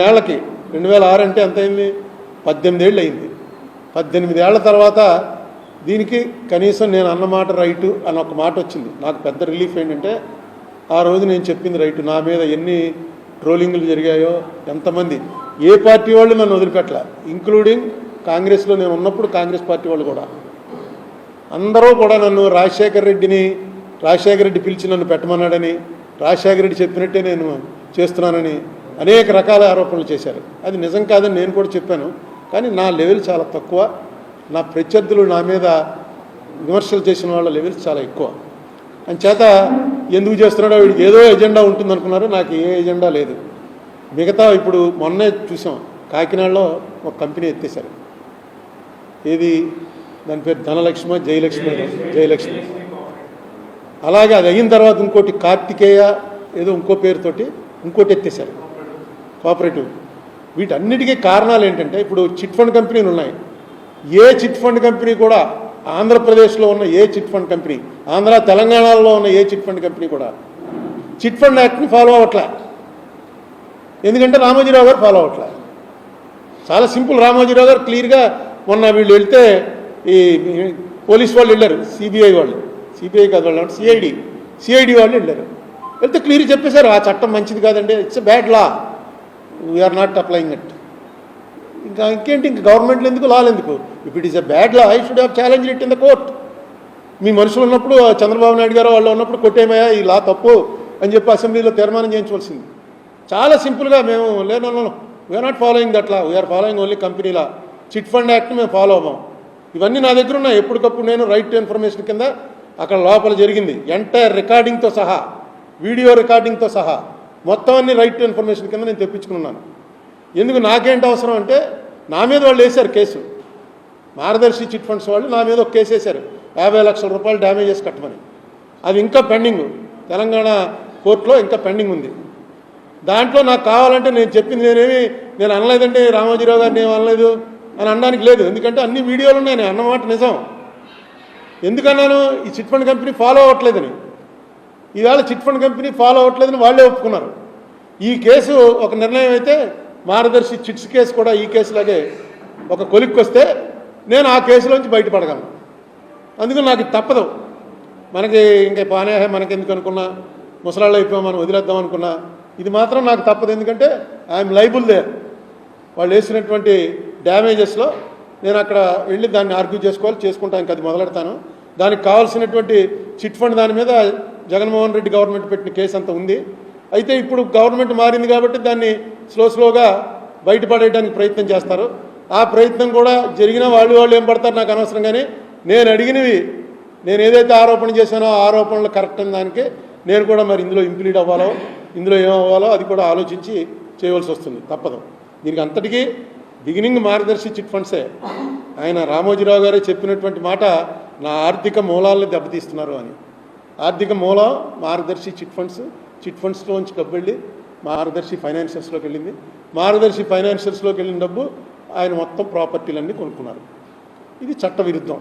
నేళ్ళకి రెండు వేల ఆరు అంటే ఎంత అయింది పద్దెనిమిది ఏళ్ళు అయింది పద్దెనిమిది ఏళ్ళ తర్వాత దీనికి కనీసం నేను అన్నమాట రైటు అని ఒక మాట వచ్చింది. నాకు పెద్ద రిలీఫ్ ఏంటంటే ఆ రోజు నేను చెప్పింది రైటు. నా మీద ఎన్ని ట్రోలింగ్లు జరిగాయో ఎంతమంది. ఏ పార్టీ వాళ్ళు నన్ను వదిలిపెట్టలే. ఇంక్లూడింగ్ కాంగ్రెస్లో నేను ఉన్నప్పుడు కాంగ్రెస్ పార్టీ వాళ్ళు కూడా. అందరూ కూడా నన్ను రాజశేఖర రెడ్డిని రాజశేఖర రెడ్డి పిలిచి నన్ను పెట్టమన్నాడని రాజశేఖర రెడ్డి చెప్పినట్టే నేను చేస్తున్నానని అనేక రకాల ఆరోపణలు చేశారు. అది నిజం కాదని నేను కూడా చెప్పాను. కానీ నా లెవెల్ చాలా తక్కువ. నా ప్రత్యర్థులు నా మీద విమర్శలు చేసిన వాళ్ళ లెవెల్స్ చాలా ఎక్కువ. చేత ఎందుకు చేస్తున్నాడో వీడికి ఏదో ఎజెండా ఉంటుందనుకున్నారు. నాకు ఏ ఎజెండా లేదు. మిగతా ఇప్పుడు మొన్నే చూసాం. కాకినాడలో ఒక కంపెనీ ఎత్తేసారు ఏది? దాని పేరు ధనలక్ష్మ జయలక్ష్మి జయలక్ష్మి. అలాగే అది అయిన తర్వాత ఇంకోటి కార్తికేయ ఏదో ఇంకో పేరుతోటి ఇంకోటి ఎత్తేసారు కోఆపరేటివ్ వీటన్నిటికీ కారణాలు ఏంటంటే ఇప్పుడు చిట్ ఫండ్ కంపెనీలు ఉన్నాయి. ఏ చిట్ ఫండ్ కంపెనీ కూడా ఆంధ్రప్రదేశ్లో ఉన్న ఏ చిట్ ఫండ్ కంపెనీ ఆంధ్ర తెలంగాణలో ఉన్న ఏ చిట్ ఫండ్ కంపెనీ కూడా చిట్ ఫండ్ యాక్ట్ని ఫాలో అవ్వట్లే. ఎందుకంటే రామోజీరావు గారు ఫాలో అవ్వట్లే. చాలా సింపుల్. రామోజీరావు గారు క్లియర్గా మొన్న వీళ్ళు వెళ్తే ఈ పోలీస్ వాళ్ళు వెళ్ళారు సిబిఐ వాళ్ళు. సిబిఐ కాదు వాళ్ళు సిఐడి. సిఐడి వాళ్ళు వెళ్ళారు. వెళ్తే క్లియర్ చెప్పేశారు ఆ చట్టం మంచిది కాదండి it's bad law. We're not applying it ఇంకా ఇంకేంటి? ఇంకా గవర్నమెంట్లు ఎందుకు లాలు ఎందుకు? If it is a bad law I should have challenge it in the court మీ మనుషులు ఉన్నప్పుడు చంద్రబాబు నాయుడు గారు వాళ్ళు ఉన్నప్పుడు కొట్టేమయ్యా ఈ లా తప్పు అని చెప్పి అసెంబ్లీలో తీర్మానం చేయించవలసింది. చాలా సింపుల్గా మేము లేను we're not following that law we're following only కంపెనీలా chit fund act మేము ఫాలో అవ్వం. ఇవన్నీ నా దగ్గర ఉన్నాయి. ఎప్పటికప్పుడు నేను రైట్ టు ఇన్ఫర్మేషన్ కింద అక్కడ లోపల జరిగింది. ఎంటైర్ రికార్డింగ్తో సహా వీడియో రికార్డింగ్తో సహా. మొత్తం అన్ని రైట్ టు ఇన్ఫర్మేషన్ కింద నేను తెప్పించుకున్నాను. ఎందుకు నాకేంటి అవసరం అంటే నా మీద వాళ్ళు వేశారు కేసు. మార్గదర్శి చిట్ ఫండ్స్ వాళ్ళు నా మీద ఒక కేసు వేశారు. యాభై లక్షల రూపాయలు డ్యామేజెస్ కట్టమని. అది ఇంకా పెండింగ్. తెలంగాణ కోర్టులో ఇంకా పెండింగ్ ఉంది. దాంట్లో నాకు కావాలంటే నేను చెప్పింది నేనేమి నేను అనలేదంటే రామోజీరావు గారిని ఏమి అనలేదు అని అనడానికి లేదు. ఎందుకంటే అన్ని వీడియోలు ఉన్నాయి. నేను అన్నమాట నిజం. ఎందుకన్నాను? ఈ చిట్ ఫండ్ కంపెనీ ఫాలో అవ్వట్లేదని. ఈవేళ చిట్ ఫండ్ కంపెనీ ఫాలో అవ్వట్లేదని వాళ్ళే ఒప్పుకున్నారు. ఈ కేసు ఒక నిర్ణయం అయితే మార్గదర్శి చిట్స్ కేసు కూడా ఈ కేసులాగే ఒక కొలిక్కొస్తే నేను ఆ కేసులోంచి బయటపడగలను. అందుకని నాకు తప్పదు. మనకి ఇంకా పానేహే మనకి ఎందుకు అనుకున్నా ముసలాళ్ళు అయిపోయి మనం వదిలేద్దాం అనుకున్నా ఇది మాత్రం నాకు తప్పదు. ఎందుకంటే ఐఎమ్ లైబుల్ దేర్. వాళ్ళు వేసినటువంటి డ్యామేజెస్లో నేను అక్కడ వెళ్ళి దాన్ని ఆర్గ్యూ చేసుకోవాలి చేసుకుంటాను ఇంకా అది మొదలెడతాను. దానికి కావాల్సినటువంటి చిట్ ఫండ్ దాని మీద జగన్మోహన్ రెడ్డి గవర్నమెంట్ పెట్టిన కేసు అంత ఉంది. అయితే ఇప్పుడు గవర్నమెంట్ మారింది కాబట్టి దాన్ని స్లో స్లోగా బయటపడేయడానికి ప్రయత్నం చేస్తారు. ఆ ప్రయత్నం కూడా జరిగిన వాళ్ళు వాళ్ళు ఏం పడతారు నాకు అనవసరం కానీ నేను అడిగినవి నేను ఏదైతే ఆరోపణ చేశానో ఆ ఆరోపణలు కరెక్ట్ అయిన దానికి నేను కూడా మరి ఇందులో ఇంప్లీడ్ అవ్వాలో ఇందులో ఏం అవ్వాలో అది కూడా ఆలోచించి చేయవలసి వస్తుంది. తప్పదు. దీనికి అంతటికీ బిగినింగ్ మార్గదర్శి చిట్ ఫండ్సే. ఆయన రామోజీరావు గారే చెప్పినటువంటి మాట నా ఆర్థిక మూలాలను దెబ్బతీస్తున్నారు అని. ఆర్థిక మూలం మార్గదర్శి చిట్ ఫండ్స్ చిట్ ఫండ్స్లోంచి డబ్బు వెళ్ళి మార్గదర్శి ఫైనాన్షియల్స్లోకి వెళ్ళింది. మార్గదర్శి ఫైనాన్షియల్స్లోకి వెళ్ళిన డబ్బు ఆయన మొత్తం ప్రాపర్టీలన్నీ కొనుక్కున్నారు. ఇది చట్టవిరుద్ధం.